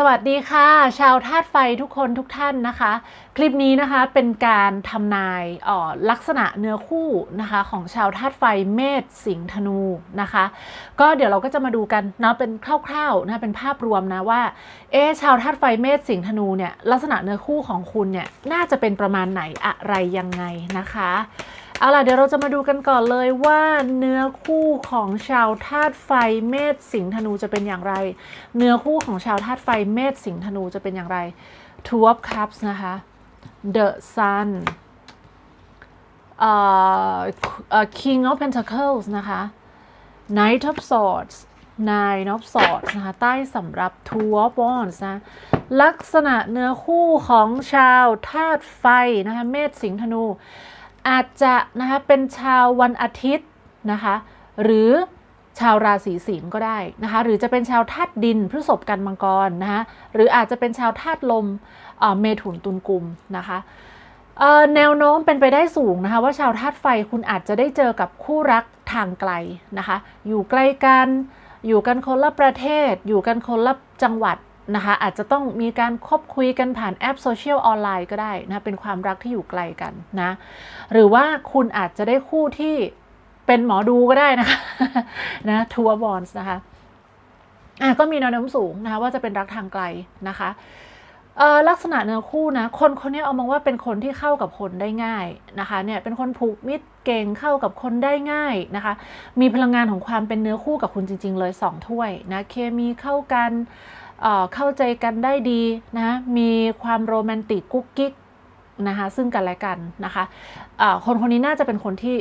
สวัสดีค่ะ ชาวธาตุไฟทุกคนทุกท่านนะคะ คลิปนี้นะคะเป็นการทำนายออลักษณะเนื้อคู่นะคะของชาวธาตุไฟเมษสิงห์ธนูนะคะ ก็เดี๋ยวเราก็จะมาดูกันเนาะเป็นคร่าวๆนะเป็นภาพรวมนะว่าเอชาวธาตุไฟเมษสิงห์ธนูเนี่ยลักษณะเนื้อคู่ของคุณเนี่ยน่าจะเป็นประมาณไหนอะไรยังไงนะคะ เอาล่ะเดี๋ยวเราจะมาดูกันก่อนเลยว่าเนื้อคู่ของชาวธาตุไฟเมษสิงห์ธนูจะเป็นอย่างไร เนื้อคู่ของชาวธาตุไฟเมษสิงห์ธนูจะเป็นอย่างไร Two of Cups นะคะ The Sun เอ่อเอ่อ King of Pentacles นะคะ Knight of Swords Nine of Swords นะคะ ใต้สำหรับ Two of Wands นะ ลักษณะเนื้อคู่ของชาวธาตุไฟนะคะ เมษสิงห์ธนู อาจจะนะคะเป็นชาววันอาทิตย์นะคะหรือชาวราศีสิงห์ก็ได้นะคะหรือจะเป็นชาวธาตุดินพฤษภกันมังกรนะคะหรืออาจจะเป็นชาวธาตุลมเเมถุนตุลกุมนะคะแนวโน้มเป็นไปได้สูงนะคะว่าชาวธาตุไฟคุณอาจจะได้เจอกับคู่รักทางไกลนะคะอยู่ใกล้กัน อยู่กันคนละประเทศ อยู่กันคนละจังหวัด นะคะอาจจะต้องมีการคบคุยกันผ่านแอปโซเชียลออนไลน์ก็ได้นะเป็นความรักที่อยู่ไกลกันนะหรือว่าคุณอาจจะได้คู่ที่เป็นหมอดูก็ได้นะคะนะทัวร์บอลส์นะคะอะก็มีแนวโน้มสูงนะคะว่าจะเป็นรักทางไกลนะคะลักษณะเนื้อคู่นะคนคนนี้เอามองว่าเป็นคนที่เข้ากับคนได้ง่ายนะคะเนี่ยเป็นคนผูกมิตรเก่งเข้ากับคนได้ง่ายนะคะ มีพลังงานของความเป็นเนื้อคู่กับคุณจริง ๆ เลยสองถ้วยนะเคมีเข้ากัน เข้าใจกันได้ดีนะมีความโรแมนติกกุ๊กกิ๊กนะคะซึ่งกันและกันนะคะเอ่อคนคนนี้น่าจะเป็นคนที่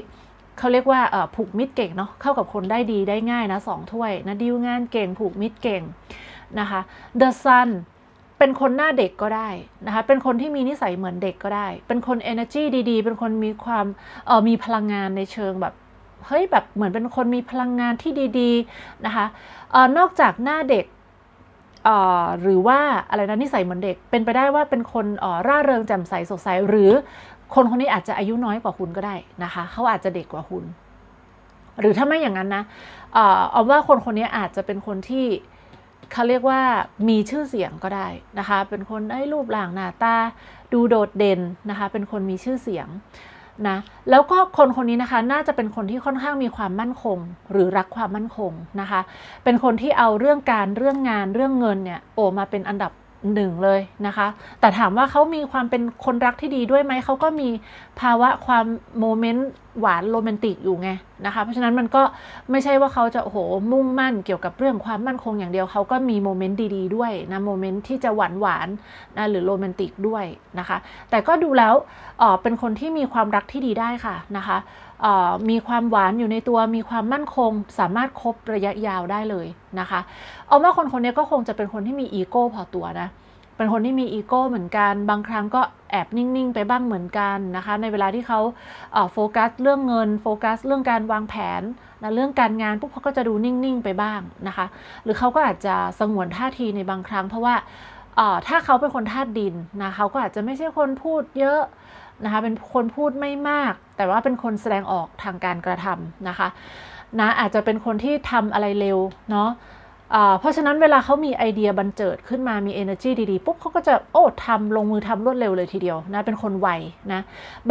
เขาเรียกว่าผูกมิตรเก่งเนาะเข้ากับคนได้ดีได้ง่ายนะสองถ้วยนะดีลงานเก่งผูกมิตรเก่งนะคะ The Sun เป็นคนหน้าเด็กก็ได้นะคะ เป็นคนที่มีนิสัยเหมือนเด็กก็ได้ เป็นคน energy ดีๆ เป็นคนมีความเออมีพลังงานในเชิงแบบเฮ้ยแบบเหมือนเป็นคนมีพลังงานที่ดีๆนะคะเออนอกจากหน้าเด็ก หรือว่าอะไรนะนิสัยเหมือนเด็ก เป็นไปได้ว่าเป็นคนร่าเริงแจ่มใสสดใสหรือคนคนนี้อาจจะอายุน้อยกว่าคุณก็ได้นะคะ เขาอาจจะเด็กกว่าคุณ หรือถ้าไม่อย่างนั้นนะเอ่อเอาว่าคนคนนี้อาจจะเป็นคนที่เขาเรียกว่ามีชื่อเสียงก็ได้นะคะ เป็นคนได้รูปร่างหน้าตาดูโดดเด่นนะคะ เป็นคนมีชื่อเสียง นะแล้วก็คนคนนี้นะคะน่าจะเป็นคนที่ค่อนข้างมีความมั่นคง หรือรักความมั่นคงนะคะ เป็นคนที่เอาเรื่องการเรื่องงานเรื่องเงินเนี่ยโอมาเป็นอันดับหนึ่งเลยนะคะ แต่ถามว่าเขามีความเป็นคนรักที่ดีด้วยไหมเขาก็มีภาวะความโมเมนต์ หวานโรแมนติกอยู่ไงนะคะ เพราะฉะนั้นมันก็ไม่ใช่ว่าเขาจะโอ้โหมุ่งมั่นเกี่ยวกับเรื่องความมั่นคงอย่างเดียวเขาก็มีโมเมนต์ดีๆด้วยนะโมเมนต์ที่จะหวานหวานนะหรือโรแมนติกด้วยนะคะ แต่ก็ดูแล้วเออเป็นคนที่มีความรักที่ดีได้ค่ะนะคะมีความหวานอยู่ในตัวมีความมั่นคง สามารถคบระยะยาวได้เลยนะคะ เอาว่าคนคนนี้ก็คงจะเป็นคนที่มีอีโก้พอตัวนะ เป็นคนที่มีอีโก้เหมือนกัน บางครั้งก็แอบนิ่ง ๆ ไปบ้างเหมือนกันนะคะ ในเวลาที่เขาโฟกัสเรื่องเงิน โฟกัสเรื่องการวางแผนนะเรื่องการงานปุ๊บเขาก็จะดูนิ่ง ๆ ไปบ้างนะคะ หรือเขาก็อาจจะสงวนท่าทีในบางครั้ง เพราะว่าถ้าเขาเป็นคนธาตุดินนะเขาก็อาจจะไม่ใช่คนพูดเยอะนะคะเป็นคนพูดไม่มาก แต่ว่าเป็นคนแสดงออกทางการกระทำนะคะนะอาจจะเป็นคนที่ทำอะไรเร็วเนาะ เพราะฉะนั้นเวลาเขามีไอเดียบันเจิดขึ้นมามี energy ดีๆ ปุ๊บเขาก็จะโอ้ทำลงมือทำรวดเร็วเลยทีเดียวนะเป็นคนไวนะ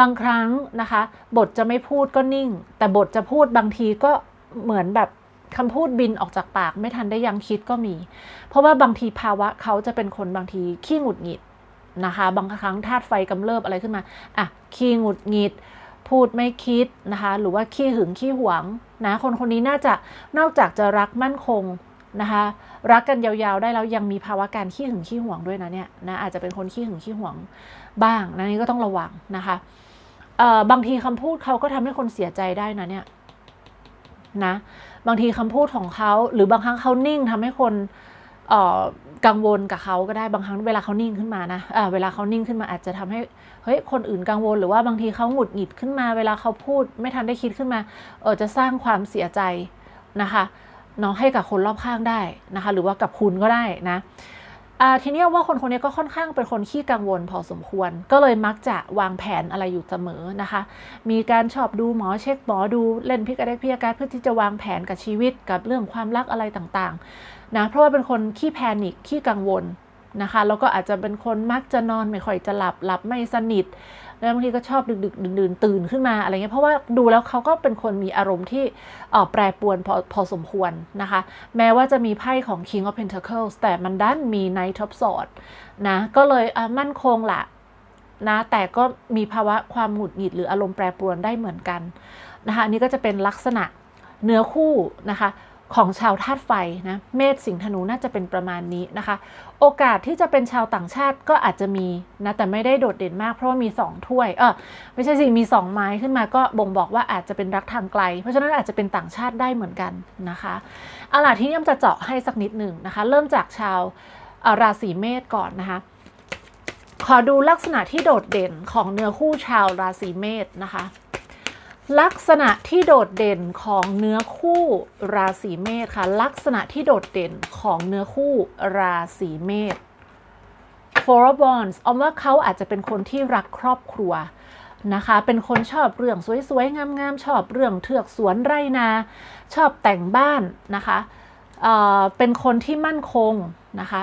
บางครั้งนะคะ บทจะไม่พูดก็นิ่ง แต่บทจะพูดบางทีก็เหมือนแบบคำพูดบินออกจากปาก ไม่ทันได้ยังคิดก็มี เพราะว่าบางทีภาวะเขาจะเป็นคนบางทีขี้หงุดหงิดนะคะ บางครั้งธาตุไฟกำเริบอะไรขึ้นมาอะขี้หงุดหงิดพูดไม่คิดนะคะ หรือว่าขี้หึงขี้หวงนะคนคนนี้น่าจะนอกจากจะรักมั่นคง นะคะ รักกันยาวๆได้แล้วยังมีภาวะการขี้หึงขี้หวงด้วยนะเนี่ยนะอาจจะเป็นคนขี้หึงขี้หวงบ้างนะนี่ก็ต้องระวังนะคะเอ่อบางทีคำพูดเขาก็ทำให้คนเสียใจได้นะเนี่ยนะบางทีคำพูดของเขาหรือบางครั้งเขานิ่งทำให้คนเอ่อกังวลกับเขาก็ได้บางครั้งเวลาเขานิ่งขึ้นมานะเอ่อเวลาเขานิ่งขึ้นมาอาจจะทำให้เฮ้ยคนอื่นกังวล หรือว่าบางทีเขาหงุดหงิดขึ้นมา เวลาเขาพูดไม่ทันได้คิดขึ้นมาเออจะสร้างความเสียใจนะคะ เนาะให้กับคนรอบข้างได้นะคะ หรือว่ากับคุณก็ได้นะทีนี้ว่าคนคนนี้ก็ค่อนข้างเป็นคนขี้กังวลพอสมควร ก็เลยมักจะวางแผนอะไรอยู่เสมอนะคะ มีการชอบดูหมอเช็คหมอดูเล่นพิกอะไรพิกาการเพื่อที่จะวางแผนกับชีวิตกับเรื่องความรักอะไรต่างๆนะเพราะว่าเป็นคนขี้แพนิคขี้กังวล นะคะ แล้วก็อาจจะเป็นคนมักจะนอนไม่ค่อยจะหลับหลับไม่สนิท แล้วบางทีก็ชอบดึกดึกดื่นตื่นขึ้นมาอะไรเงี้ยเพราะว่าดูแล้วเขาก็เป็นคนมีอารมณ์ที่แปรปรวนพอพอสมควรนะคะ แม้ว่าจะมีไพ่ของ King of Pentacles แต่มันด้านมี Knight of Swords นะก็เลยมั่นคงละนะแต่ก็มีภาวะความหงุดหงิดหรืออารมณ์แปรปรวนได้เหมือนกันนะคะอันนี้ก็จะเป็นลักษณะเนื้อคู่นะคะ ของชาวธาตุไฟนะเมษสิงห์ธนูน่าจะเป็นประมาณนี้นะคะ โอกาสที่จะเป็นชาวต่างชาติก็อาจจะมีนะแต่ไม่ได้โดดเด่นมากเพราะว่ามี 2 ถ้วยเออไม่ใช่สิมี 2 ไม้ขึ้นมาก็บ่งบอกว่าอาจจะเป็นรักทางไกล เพราะฉะนั้นอาจจะเป็นต่างชาติได้เหมือนกันนะคะเอาล่ะที่นี่ยมจะเจาะให้สักนิดหนึ่งนะคะ เริ่มจากชาวราศีเมษก่อนนะคะขอดูลักษณะที่โดดเด่นของเนื้อคู่ชาวราศีเมษนะคะ ลักษณะที่โดดเด่นของเนื้อคู่ราศีเมษค่ะ ลักษณะที่โดดเด่นของเนื้อคู่ราศีเมษ Four of Wands ออมว่าเขาอาจจะเป็นคนที่รักครอบครัวนะคะ เป็นคนชอบเรื่องสวยๆ งามๆ ชอบเรื่องเทือกสวนไร่นา ชอบแต่งบ้านนะคะเเป็นคนที่มั่นคงนะคะ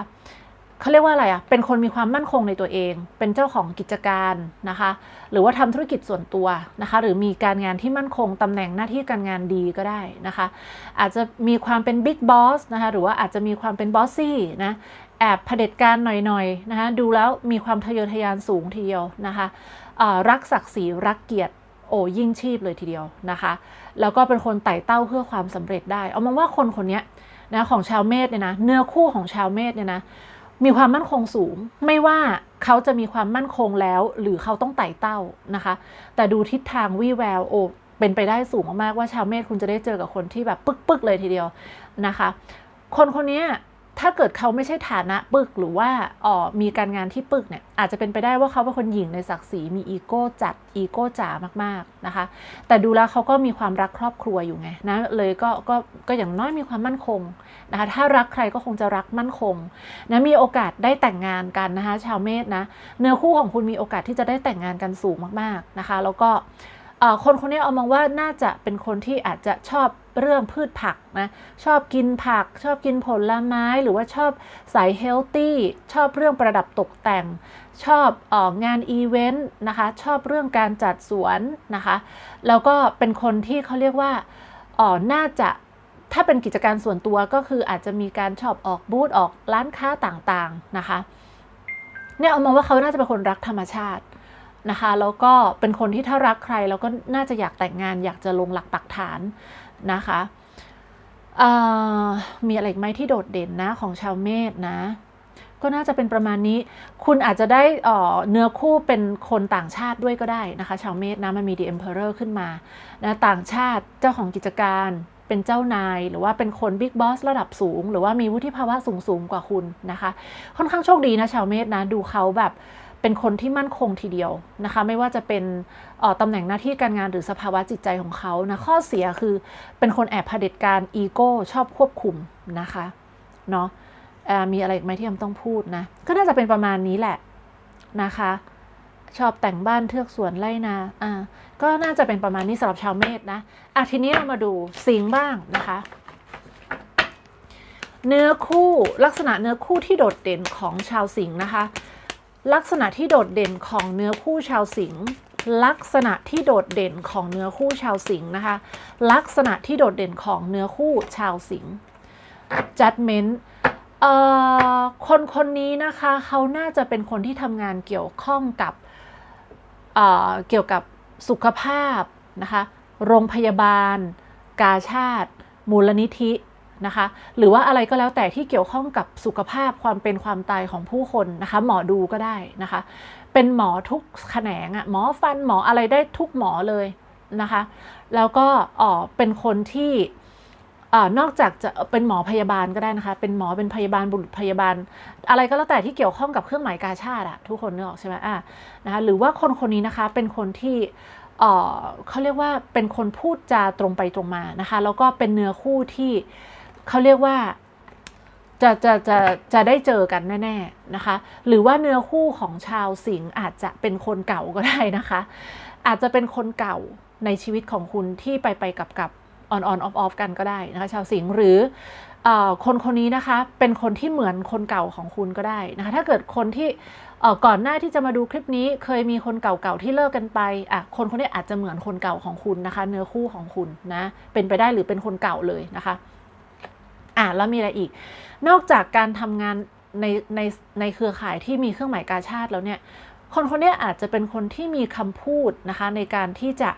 เขาเรียกว่าอะไรอะ่ะเป็นคนมีความมั่นคงในตัวเอง เป็นเจ้าของกิจการนะคะ หรือว่าทำธุรกิจส่วนตัวนะคะ หรือมีการงานที่มั่นคงตำแหน่งหน้าที่การงานดีก็ได้นะคะ อาจจะมีความเป็นบิ๊กบอสนะคะ หรือว่าอาจจะมีความเป็นบอสซี่นะแอบเผด็จการหน่อยๆนะคะ ดูแล้วมีความทะเยอทะยานสูงทีเดียวนะคะรักศักดิ์ศรีรักเกียรติโอ้ยิ่งชีพเลยทีเดียวนะคะ แล้วก็เป็นคนไต่เต้าเพื่อความสำเร็จได้ เอามองว่าคนคนนี้นะของชาวเมษเนี่ยนะเนื้อคู่ของชาวเมษเนี่ยนะ มีความมั่นคงสูง ไม่ว่าเขาจะมีความมั่นคงแล้ว หรือเขาต้องไต่เต้านะคะ แต่ดูทิศทางวี่แววโอเป็นไปได้สูงมากๆว่าชาวเมษคุณจะได้เจอกับคนที่แบบปึกๆเลยทีเดียวนะคะ คนคนนี้ ถ้าเกิดเขาไม่ใช่ฐานะปึกหรือว่าอ๋อมีการงานที่ปึกเนี่ยอาจจะเป็นไปได้ว่าเขาเป็นคนหญิงในศักดิ์ศรีมีอีโก้จัดอีโก้จ๋ามากๆนะคะ แต่ดูแล้วเขาก็มีความรักครอบครัวอยู่ไงนะเลยก็ก็ก็อย่างน้อยมีความมั่นคงนะคะถ้ารักใครก็คงจะรักมั่นคงนะมีโอกาสได้แต่งงานกันนะคะ ชาวเมษนะเนื้อคู่ของคุณมีโอกาสที่จะได้แต่งงานกันสูงมากๆนะคะ แล้วก็ คนคนนี้เอามองว่าน่าจะเป็นคนที่อาจจะชอบเรื่องพืชผักนะชอบกินผัก ชอบกินผลไม้หรือว่าชอบสายเฮลตี้ชอบเรื่องประดับตกแต่ง ชอบอองานอีเวนต์นะคะชอบเรื่องการจัดสวนนะคะแล้วก็เป็นคนที่เขาเรียกว่าเออน่าจะถ้าเป็นกิจการส่วนตัวก็คืออาจจะมีการชอบออกบูธออกร้านค้าต่างๆนะคะเนี่ยเอามองว่าเขาน่าจะเป็นคนรักธรรมชาติ นะคะ แล้วก็เป็นคนที่ถ้ารักใครแล้วก็น่าจะอยากแต่งงาน อยากจะลงหลักปักฐานนะคะมีอะไรไหมที่โดดเด่นนะของชาวเมษนะ ก็น่าจะเป็นประมาณนี้ คุณอาจจะได้เนื้อคู่เป็นคนต่างชาติด้วยก็ได้นะคะ ชาวเมษนะมันมี The Emperor ขึ้นมานะต่างชาติเจ้าของกิจการเป็นเจ้านาย หรือว่าเป็นคนบิ๊กบอสระดับสูง หรือว่ามีวุฒิภาวะสูงสูงๆกว่าคุณนะคะ ค่อนข้างโชคดีนะชาวเมษนะดูเขาแบบ เป็นคนที่มั่นคงทีเดียวนะคะ ไม่ว่าจะเป็นออตำแหน่งหน้าที่การงานหรือสภาวะจิตใจของเขานะข้อเสียคือเป็นคนแอบเผด็จการอีโก้ชอบควบคุมนะคะเนาะมีอะไรอีกไหมที่ยมต้องพูดนะก็น่าจะเป็นประมาณนี้แหละนะคะ ชอบแต่งบ้านเทือกสวนไร่นาอ่าก็น่าจะเป็นประมาณนี้สำหรับชาวเมษนะอะทีนี้เรามาดูสิงห์บ้างนะคะเนื้อคู่ลักษณะเนื้อคู่ที่โดดเด่นของชาวสิงห์นะคะ ลักษณะที่โดดเด่นของเนื้อคู่ชาวสิงห์ลักษณะที่โดดเด่นของเนื้อคู่ชาวสิงห์นะคะ ลักษณะที่โดดเด่นของเนื้อคู่ชาวสิงห์ judgment เอ่อคนคนนี้นะคะเขาน่าจะเป็นคนที่ทำงานเกี่ยวข้องกับเเกี่ยวกับสุขภาพนะคะ โรงพยาบาล กาชาติ มูลนิธิ นะคะ หรือว่าอะไรก็แล้วแต่ที่เกี่ยวข้องกับสุขภาพความเป็นความตายของผู้คนนะคะ หมอดูก็ได้นะคะ เป็นหมอทุกแขนงอะหมอฟันหมออะไรได้ทุกหมอเลยนะคะ แล้วก็อ๋อเป็นคนที่อนอกจากจะเป็นหมอพยาบาลก็ได้นะคะ เป็นหมอเป็นพยาบาลบุรุษพยาบาล อะไรก็แล้วแต่ที่เกี่ยวข้องกับเครื่องหมายกาชาติอะทุกคนนึกออกใช่ไหมอะนะคะหรือว่าคนคนนี้นะคะเป็นคนที่อ่อเขาเรียกว่าเป็นคนพูดจาตรงไปตรงมานะคะ แล้วก็เป็นเนื้อคู่ที่ เขาเรียกว่าจะจะจะจะได้เจอกันแน่ ๆนะคะ หรือว่าเนื้อคู่ของชาวสิงห์อาจจะเป็นคนเก่าก็ได้นะคะ อาจจะเป็นคนเก่าในชีวิตของคุณที่ไปไปกับกับออนออนออฟออฟกันก็ได้นะคะ ชาวสิงห์หรือเอ่อคนคนนี้นะคะเป็นคนที่เหมือนคนเก่าของคุณก็ได้นะคะ ถ้าเกิดคนที่ก่อนหน้าที่จะมาดูคลิปนี้เคยมีคนเก่าๆที่เลิกกันไปอะคนคนนี้อาจจะเหมือนคนเก่าของคุณนะคะ เนื้อคู่ของคุณนะเป็นไปได้หรือเป็นคนเก่าเลยนะคะ อะแล้วมีอะไรอีก นอกจากการทำงานในในในเครือข่ายที่มีเครื่องหมายกาชาติแล้วเนี่ย คนคนนี้อาจจะเป็นคนที่มีคำพูดนะคะในการที่จะ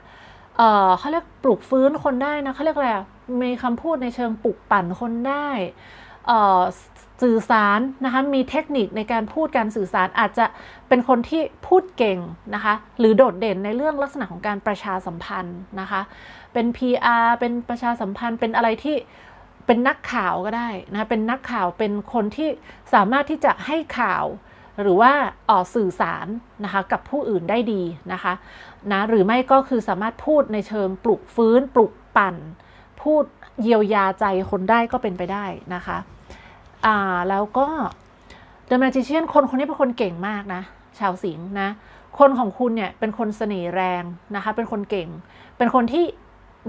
เอ่อเขาเรียกปลุกฟื้นคนได้นะเขาเรียกอะไรมีคำพูดในเชิงปลุกปั่นคนได้สื่อสารนะคะมีเทคนิคในการพูดการสื่อสารอาจจะเป็นคนที่พูดเก่งนะคะหรือโดดเด่นในเรื่องลักษณะของการประชาสัมพันธ์นะคะเป็น PR เป็นประชาสัมพันธ์เป็นอะไรที่ เป็นนักข่าวก็ได้นะเป็นนักข่าวเป็นคนที่สามารถที่จะให้ข่าว หรือว่าออกสื่อสารนะคะกับผู้อื่นได้ดีนะคะนะหรือไม่ก็คือสามารถพูดในเชิงปลุกฟื้น ปลุกปั่น พูดเยียวยาใจคนได้ก็เป็นไปได้นะคะอ่าแล้วก็ The Magician คนคนนี้เป็นคนเก่งมากนะ ชาวสิงห์นะคนของคุณเนี่ยเป็นคนเสน่ห์แรงนะคะ เป็นคนเก่ง เป็นคนที่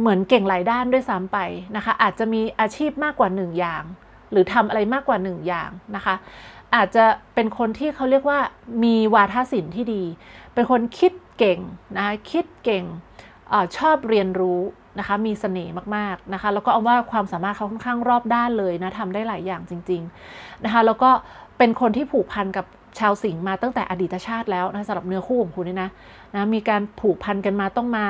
เหมือนเก่งหลายด้านด้วยซ้ำไปนะคะ อาจจะมีอาชีพมากกว่าหนึ่งอย่าง หรือทำอะไรมากกว่าหนึ่งอย่างนะคะ อาจจะเป็นคนที่เขาเรียกว่ามีวาทศิลป์ที่ดี เป็นคนคิดเก่งนะคะคิดเก่งอชอบเรียนรู้นะคะมีเสน่ห์มากๆนะคะแล้วก็เอาว่าความสามารถเขาค่อนข้างรอบด้านเลยนะทำได้หลายอย่างจริง ๆนะคะ แล้วก็เป็นคนที่ผูกพันกับ ชาวสิงห์มาตั้งแต่อดีตชาติแล้วนะสำหรับเนื้อคู่ของคุณนี่นะนะมีการผูกพันกันมาต้องมา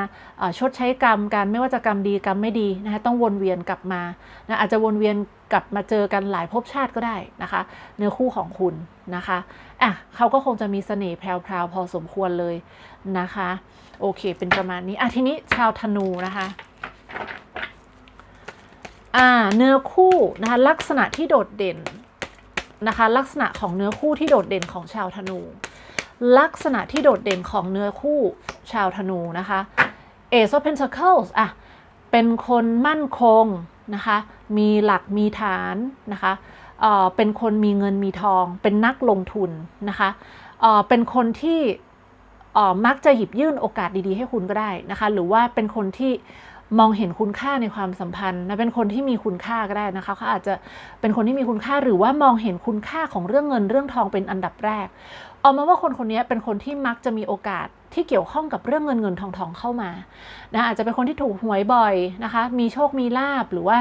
ชดใช้กรรมกันไม่ว่าจะกรรมดีกรรมไม่ดีนะคะต้องวนเวียนกลับมานะอาจจะวนเวียนกลับมาเจอกันหลายภพชาติก็ได้นะคะ เนื้อคู่ของคุณนะคะอะเขาก็คงจะมีเสน่ห์แพรวๆพอสมควรเลยนะคะ โอเค เป็นประมาณนี้อะทีนี้ชาวธนูนะคะอ่าเนื้อคู่นะคะลักษณะที่โดดเด่น นะคะ ลักษณะของเนื้อคู่ที่โดดเด่นของชาวธนู ลักษณะที่โดดเด่นของเนื้อคู่ชาวธนูนะคะ Ace of Pentacles อะเป็นคนมั่นคงนะคะมีหลักมีฐานนะคะเอ่อเป็นคนมีเงินมีทอง เป็นนักลงทุนนะคะเอ่อเป็นคนที่เอ่อมักจะหยิบยื่นโอกาสดีๆให้คุณก็ได้นะคะ หรือว่าเป็นคนที่ มองเห็นคุณค่าในความสัมพันธ์นะเป็นคนที่มีคุณค่าก็ได้นะคะเขาอาจจะเป็นคนที่มีคุณค่าหรือว่ามองเห็นคุณค่าของเรื่องเงินเรื่องทองเป็นอันดับแรก ออกมาว่าคนคนนี้เป็นคนที่มักจะมีโอกาสที่เกี่ยวข้องกับเรื่องเงินเงินทองทองเข้ามานะอาจจะเป็นคนที่ถูกหวยบ่อยนะคะ มีโชคมีลาบหรือว่า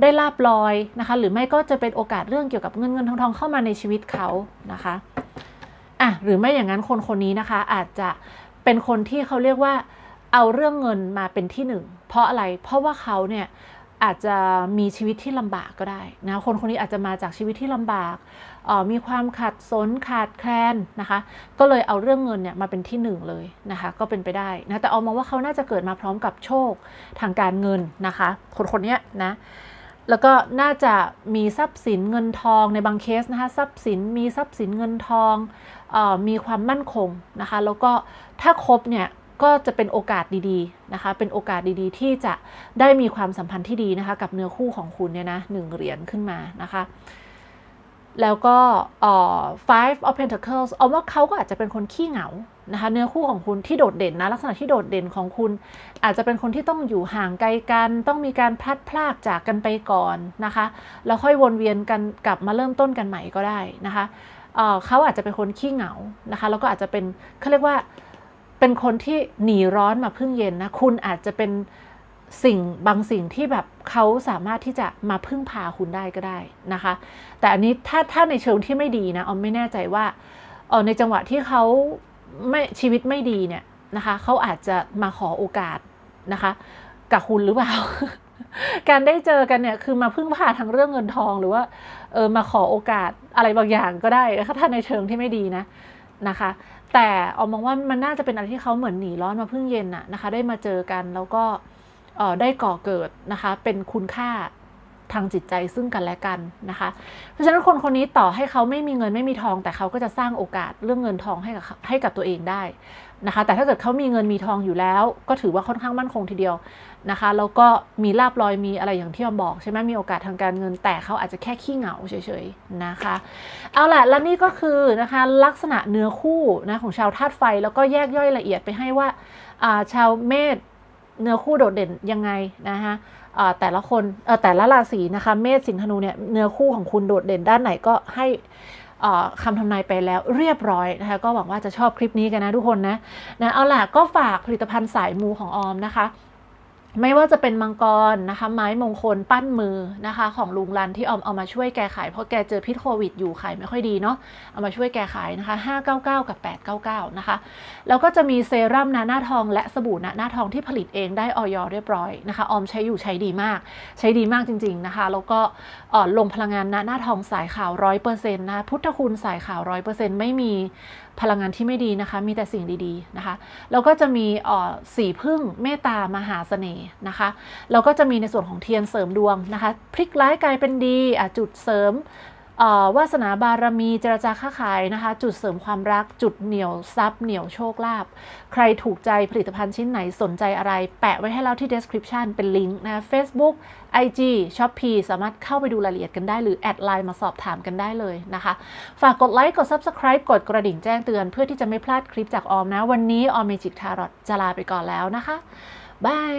ได้ลาบลอยนะคะ หรือไม่ก็จะเป็นโอกาสเรื่องเกี่ยวกับเงินเงินทองทองเข้ามาในชีวิตเขานะคะอะหรือไม่อย่างนั้นคนคนนี้นะคะอาจจะเป็นคนที่เขาเรียกว่าเอาเรื่องเงินมาเป็นที่หนึ่ง เพราะอะไร เพราะว่าเขาเนี่ยอาจจะมีชีวิตที่ลำบากก็ได้นะคนคนนี้อาจจะมาจากชีวิตที่ลำบาก มีความขัดสนขาดแคลนนะคะ ก็เลยเอาเรื่องเงินเนี่ยมาเป็นที่หนึ่งเลยนะคะ ก็เป็นไปได้นะ แต่เอามาว่าเขาน่าจะเกิดมาพร้อมกับโชคทางการเงินนะคะ คนคนนี้นะ แล้วก็น่าจะมีทรัพย์สินเงินทองในบางเคสนะคะ ทรัพย์สินมีทรัพย์สินเงินทองอมีความมั่นคงนะคะ แล้วก็ถ้าครบเนี่ย ก็จะเป็นโอกาสดีๆนะคะ เป็นโอกาสดีๆ ที่จะได้มีความสัมพันธ์ที่ดีนะคะ กับเนื้อคู่ของคุณเนี่ยนะหนึ่งเหรียญขึ้นมานะคะ แล้วก็ five of pentacles เอาว่าเขาก็อาจจะเป็นคนขี้เหงานะคะ เนื้อคู่ของคุณที่โดดเด่นนะลักษณะที่โดดเด่นของคุณ อาจจะเป็นคนที่ต้องอยู่ห่างไกลกัน ต้องมีการพลัดพรากจากกันไปก่อนนะคะ แล้วค่อยวนเวียนกันกลับมาเริ่มต้นกันใหม่ก็ได้นะคะเเขาอาจจะเป็นคนขี้เหงานะคะ แล้วก็อาจจะเป็นเขาเรียกว่า เป็นคนที่หนีร้อนมาพึ่งเย็นนะ คุณอาจจะเป็นสิ่งบางสิ่งที่แบบเขาสามารถที่จะมาพึ่งพาคุณได้ก็ได้นะคะ แต่อันนี้ถ้าถ้าในเชิงที่ไม่ดีนะออมไม่แน่ใจว่าเออในจังหวะที่เขาไม่ชีวิตไม่ดีเนี่ยนะคะเขาอาจจะมาขอโอกาสนะคะ กับคุณหรือเปล่า การได้เจอกันเนี่ยคือมาพึ่งพาทางเรื่องเงินทองหรือว่าเออมาขอโอกาสอะไรบางอย่างก็ได้ถ้าในเชิงที่ไม่ดีนะ นะคะ แต่ออกมองว่ามันน่าจะเป็นอะไรที่เขาเหมือนหนีร้อนมาพึ่งเย็นอะนะคะ ได้มาเจอกันแล้วก็ได้ก่อเกิดนะคะ เป็นคุณค่าทางจิตใจซึ่งกันและกันนะคะ เพราะฉะนั้นคนคนนี้ต่อให้เขาไม่มีเงินไม่มีทอง แต่เขาก็จะสร้างโอกาสเรื่องเงินทองให้กับให้กับตัวเองได้นะคะ แต่ถ้าเกิดเขามีเงินมีทองอยู่แล้ว ก็ถือว่าค่อนข้างมั่นคงทีเดียว นะคะแล้วก็มีลาบลอยมีอะไรอย่างที่อมบอกใช่ไหมมีโอกาสทางการเงินแต่เขาอาจจะแค่ขี้เหงาเฉยๆนะคะเอาละและนี่ก็คือนะคะลักษณะเนื้อคู่นะของชาวธาตุไฟแล้วก็แยกย่อยละเอียดไปให้ว่าชาวเมษเนื้อคู่โดดเด่นยังไงนะคะแต่ละคนแต่ละราศีนะคะเมษสิงห์ธนูเนี่ยเนื้อคู่ของคุณโดดเด่นด้านไหนก็ให้คำทำนายไปแล้วเรียบร้อยนะคะก็หวังว่าจะชอบคลิปนี้กันนะทุกคนนะนะเอาล่ะก็ฝากผลิตภัณฑ์สายมูของออมนะคะ ไม่ว่าจะเป็นมังกรนะคะ ไม้มงคลปั้นมือนะคะ ของลุงรันที่ออมเอามาช่วยแกขายเพราะแกเจอพิษโควิดอยู่ขายไม่ค่อยดีเนาะเอามาช่วยแกขายนะคะ 599 กับ 899 นะคะ แล้วก็จะมีเซรั่มนาหน้าทอง และสบู่นาหน้าทองที่ผลิตเองได้ออยเรียบร้อยนะคะออมใช้อยู่ใช้ดีมาก ใช้ดีมากจริง ๆนะคะ แล้วก็ลงพลังงานนาหน้าทองสายขาวร้อยเปอร์เซ็นต์นะพุทธคุณสายขาวร้อยเปอร์เซ็นต์ไม่มี พลังงานที่ไม่ดีนะคะ มีแต่สิ่งดีๆนะคะ แล้วก็จะมีอ่อสีพึ่งเมตตามหาเสน่ห์นะคะแล้วก็จะมีในส่วนของเทียนเสริมดวงนะคะ พลิกร้ายกลายเป็นดีจุดเสริม วาสนาบารมีเจรจาค้าขายนะคะ จุดเสริมความรักจุดเหนียวทรัพย์เหนียวโชคลาภใครถูกใจผลิตภัณฑ์ชิ้นไหนสนใจอะไร แปะไว้ให้เราที่ description เป็นลิงก์นะ Facebook IG Shopee สามารถเข้าไปดูรายละเอียดกันได้ หรือแอดไลน์มาสอบถามกันได้เลยนะคะ ฝากกดไลค์กด Subscribe กดกระดิ่งแจ้งเตือนเพื่อที่จะไม่พลาดคลิปจากออมนะ วันนี้ออมเมจิกทารอตจะลาไปก่อนแล้วนะคะบาย